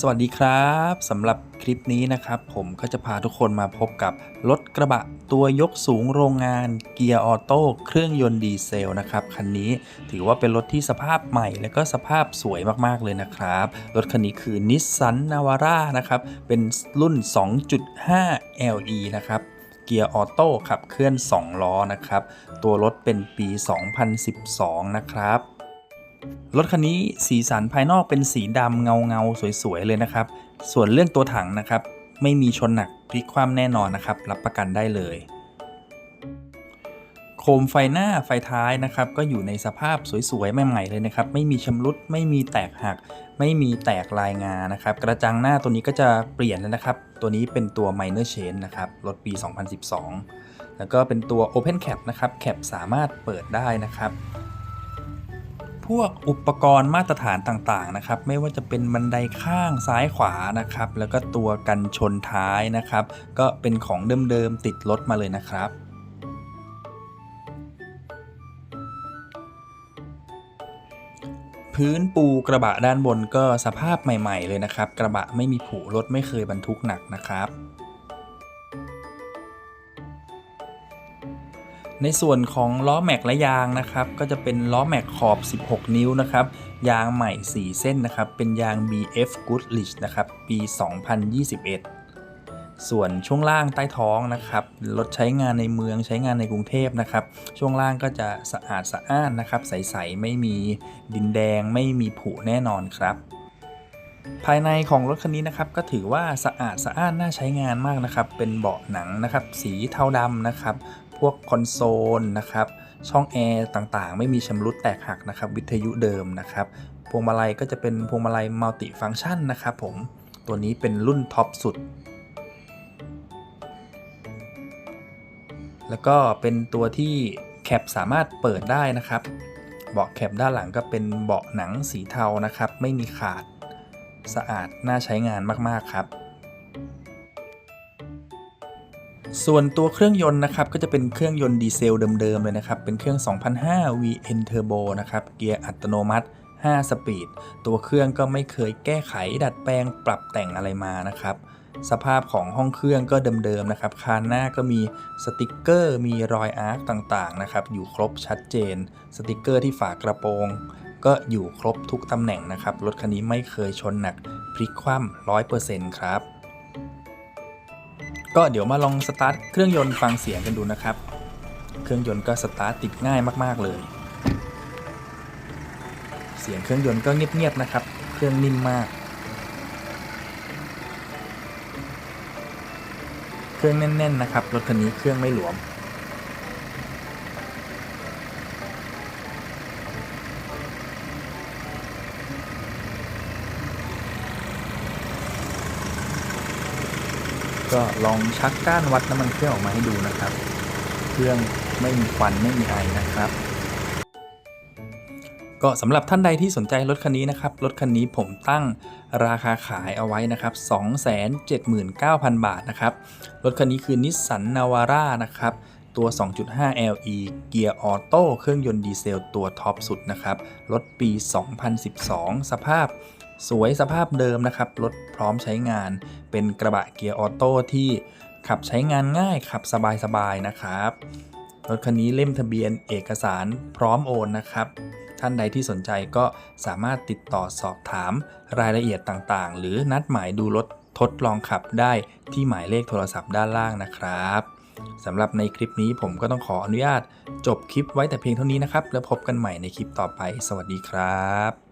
สวัสดีครับสำหรับคลิปนี้นะครับ ผมก็จะพาทุกคนมาพบกับรถกระบะตัวยกสูงโรงงานเกียร์ออโต้เครื่องยนต์ดีเซลนะครับคันนี้ถือว่าเป็นรถที่สภาพใหม่และก็สภาพสวยมากๆเลยนะครับ รถคันนี้คือ Nissan Navara นะครับ เป็นรุ่น 2.5 LE นะครับเกียร์ออโต้ขับเคลื่อน 2 ล้อนะครับ ตัวรถเป็นปี 2012 นะครับ รถคันนี้สีสันภายนอกเป็นสีดำเงาเงาๆสวยๆเลยนะครับ ส่วนเรื่องตัวถังนะครับ ไม่มีชนหนักพลิกคว่ำแน่นอนนะครับ รับประกันได้เลย โคมไฟหน้าไฟท้ายนะครับ ก็อยู่ในสภาพสวยๆใหม่ๆเลยนะครับ ไม่มีชำรุดไม่มีแตกหัก ไม่มีแตกลายงานะครับ กระจังหน้าตัวนี้ก็จะเปลี่ยนแล้วนะครับ ตัวนี้เป็นตัว Minor Change นะครับรถปี 2012 แล้วก็เป็นตัว Open Cap นะครับแคปสามารถเปิดได้นะครับ พวกอุปกรณ์มาตรฐานต่างๆนะครับ ไม่ว่าจะเป็นบันไดข้างซ้ายขวานะครับ แล้วก็ตัวกันชนท้ายนะครับ ก็เป็นของเดิมๆติดรถมาเลยนะครับพื้นปูกระบะด้านบนก็สภาพใหม่ ๆ เลยนะครับ กระบะไม่มีผุรถไม่เคยบรรทุกหนักนะครับ ในส่วนของล้อแม็กและยางนะครับก็จะเป็นล้อแม็กขอบ 16 นิ้วนะครับยางใหม่ 4 เส้นนะครับเป็นยาง BF Goodrich นะครับปี 2021 ส่วนช่วงล่างใต้ท้องนะครับรถใช้งานในเมืองใช้งานในกรุงเทพนะครับช่วงล่างก็จะสะอาดสะอ้านนะครับใสๆไม่มีดินแดงไม่มีผุแน่นอนครับภายในของรถคันนี้นะครับก็ถือว่าสะอาดสะอ้านน่าใช้งานมากนะครับ เป็นเบาะหนังนะครับ สีเทาดำนะครับ พวกคอนโซลนะครับช่องแอร์ต่างๆ ไม่มีชำรุดแตกหักนะครับวิทยุเดิมนะครับพวงมาลัยก็จะเป็นพวงมาลัยมัลติฟังก์ชันนะครับผมตัวนี้เป็นรุ่นท็อปสุด แล้วก็เป็นตัวที่แคปสามารถเปิดได้นะครับ เบาะแคปด้านหลังก็เป็นเบาะหนังสีเทานะครับ ไม่มีขาดสะอาดน่าใช้งานมากๆครับ ส่วนตัวเครื่องยนต์นะครับก็จะเป็นเครื่องยนต์ดีเซลเดิมๆเลยนะครับ เป็นเครื่อง 2005 VN Turbo นะครับ เกียร์อัตโนมัติ 5 สปีด ตัวเครื่องก็ไม่เคยแก้ไขดัดแปลงปรับแต่งอะไรมานะครับ สภาพของห้องเครื่องก็เดิมๆนะครับ คานหน้าก็มีสติกเกอร์ มีรอยอาร์คต่างๆนะครับ อยู่ครบชัดเจน สติกเกอร์ที่ฝากระโปรง ก็อยู่ครบทุกตำแหน่งนะครับ รถคันนี้ไม่เคยชนหนักพลิกคว่ำร้อยเปอร์เซ็นต์ครับ ก็เดี๋ยวมาลองสตาร์ทเครื่องยนต์ฟังเสียงกันดูนะครับ เครื่องยนต์ก็สตาร์ทติดง่ายมากๆเลย เสียงเครื่องยนต์ก็เงียบๆนะครับ เครื่องนิ่มมาก เครื่องแน่นๆนะครับรถคันนี้เครื่องไม่หลวม ก็ลองชักก้านวัดน้ำมันเครื่องออกมาให้ดูนะครับ เครื่องไม่มีควันไม่มีไอนะครับ ก็สำหรับท่านใดที่สนใจรถคันนี้นะครับ รถคันนี้ผมตั้งราคาขายเอาไว้นะครับ 279,000 บาทนะครับ รถคันนี้คือ Nissan Navara นะครับตัว 2.5 LE เกียร์ออโต้ เครื่องยนต์ดีเซลตัวท็อปสุดนะครับ รถปี 2012 สภาพ สวยสภาพเดิมนะครับ รถพร้อมใช้งาน เป็นกระบะเกียร์ออโต้ที่ขับใช้งานง่ายขับสบายๆนะครับ รถคันนี้เล่มทะเบียนเอกสารพร้อมโอนนะครับ ท่านใดที่สนใจก็สามารถติดต่อสอบถามรายละเอียดต่างๆ หรือนัดหมายดูรถทดลองขับได้ที่หมายเลขโทรศัพท์ด้านล่างนะครับสำหรับในคลิปนี้ผมก็ต้องขออนุญาต จบคลิปไว้แต่เพียงเท่านี้นะครับ แล้วพบกันใหม่ในคลิปต่อไป สวัสดีครับ